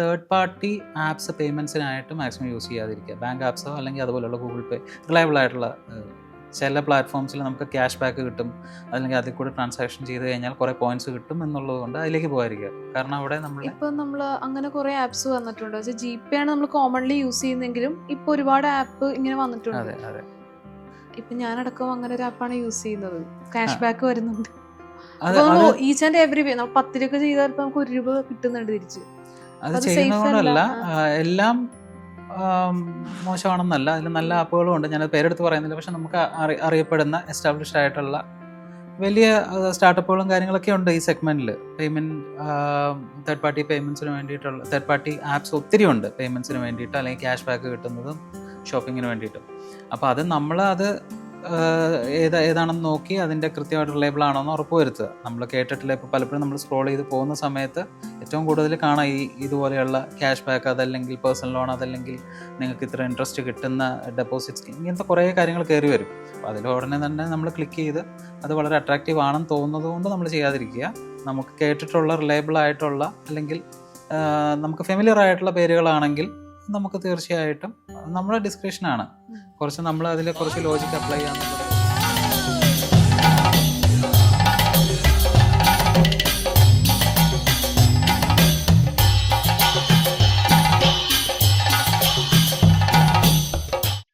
Third party apps പേയ്മെന്റ്സിനായിട്ട് maximum use ചെയ്യാതിരിക്കുക. Bank ആപ്സോ അല്ലെങ്കിൽ അതുപോലെയുള്ള ഗൂഗിൾ പേ റിലയബിൾ ആയിട്ടുള്ള ചില പ്ലാറ്റ്ഫോംസിൽ നമുക്ക് ക്യാഷ് ബാക്ക് കിട്ടും. അല്ലെങ്കിൽ അതിൽ കൂടെ ട്രാൻസാക്ഷൻ ചെയ്ത് കഴിഞ്ഞാൽ കുറെ പോയിന്റ്സ് കിട്ടും എന്നുള്ളത് കൊണ്ട് അതിലേക്ക് പോകാതിരിക്കുക. കാരണം അവിടെ നമ്മൾ ഇപ്പൊ നമ്മൾ അങ്ങനെ കുറെ ആപ്സ് വന്നിട്ടുണ്ട്. ജി പേ ആണ് നമ്മൾ കോമൺലി യൂസ് ചെയ്യുന്നെങ്കിലും ഇപ്പൊ ഒരുപാട് ആപ്പ് ഇങ്ങനെ വന്നിട്ടുണ്ട്. അതെ അതെ. ഇപ്പൊ ഞാനടക്കം അങ്ങനെ ഒരു ആപ്പാണ് യൂസ് ചെയ്യുന്നത്. ക്യാഷ് ബാക്ക് വരുന്നുണ്ട്. ഈച്ച് ആൻഡ് എവറി വേ നമ്മൾ പത്ത് രൂപ ചെയ്താൽ നമുക്ക് ഒരു രൂപ കിട്ടുന്നുണ്ട് തിരിച്ച്. അത് ചെയ്യുന്നതുകൊണ്ടല്ല എല്ലാം മോശമാണെന്നല്ല. അതിൽ നല്ല ആപ്പുകളും ഉണ്ട് ഞാനത് പേരെടുത്ത് പറയുന്നില്ല. പക്ഷെ നമുക്ക് അറി- അറിയപ്പെടുന്ന എസ്റ്റാബ്ലിഷ്ഡ് ആയിട്ടുള്ള വലിയ സ്റ്റാർട്ടപ്പുകളും കാര്യങ്ങളൊക്കെ ഉണ്ട് ഈ സെഗ്മെന്റിൽ പേയ്മെന്റ് തേർഡ് പാർട്ടി പേയ്മെന്റ്സിന് വേണ്ടിയിട്ടുള്ള തേർഡ് പാർട്ടി ആപ്സ് ഒത്തിരി ഉണ്ട് പേയ്മെന്റ്സിന് വേണ്ടിയിട്ട്. അല്ലെങ്കിൽ ക്യാഷ് ബാക്ക് കിട്ടുന്നതും ഷോപ്പിങ്ങിന് വേണ്ടിയിട്ടും. അപ്പോൾ അത് നമ്മൾ അത് ഏത് ഏതാണെന്ന് നോക്കി അതിന്റെ കൃത്യമായിട്ട് റിലേബിൾ ആണോ എന്ന് ഉറപ്പ് വരുത്തുക. നമ്മൾ കേട്ടിട്ടില്ല ഇപ്പോൾ പലപ്പോഴും നമ്മൾ സ്ക്രോൾ ചെയ്ത് പോകുന്ന സമയത്ത് ഏറ്റവും കൂടുതൽ കാണാം ഈ ഇതുപോലെയുള്ള ക്യാഷ് ബാക്ക് അതല്ലെങ്കിൽ പേഴ്സണൽ ലോൺ അതല്ലെങ്കിൽ നിങ്ങൾക്ക് ഇത്ര ഇൻട്രസ്റ്റ് കിട്ടുന്ന ഡെപ്പോസിറ്റ് സ്കീം ഇങ്ങനത്തെ കുറേ കാര്യങ്ങൾ കയറി വരും. അപ്പോൾ അതിൽ ഉടനെ തന്നെ നമ്മൾ ക്ലിക്ക് ചെയ്ത് അത് വളരെ അട്രാക്റ്റീവ് ആണെന്ന് തോന്നുന്നത് കൊണ്ട് നമ്മൾ ചെയ്യാതിരിക്കുക. നമുക്ക് കേട്ടിട്ടുള്ള റിലയബിൾ ആയിട്ടുള്ള അല്ലെങ്കിൽ നമുക്ക് ഫെമിലിയർ ആയിട്ടുള്ള പേരുകളാണെങ്കിൽ നമുക്ക് തീർച്ചയായിട്ടും നമ്മുടെ ഡിസ്ക്രിപ്ഷനാണ് കുറച്ച് നമ്മൾ അതിൽ കുറച്ച് ലോജിക് അപ്ലൈ ചെയ്യാന്നുള്ളത്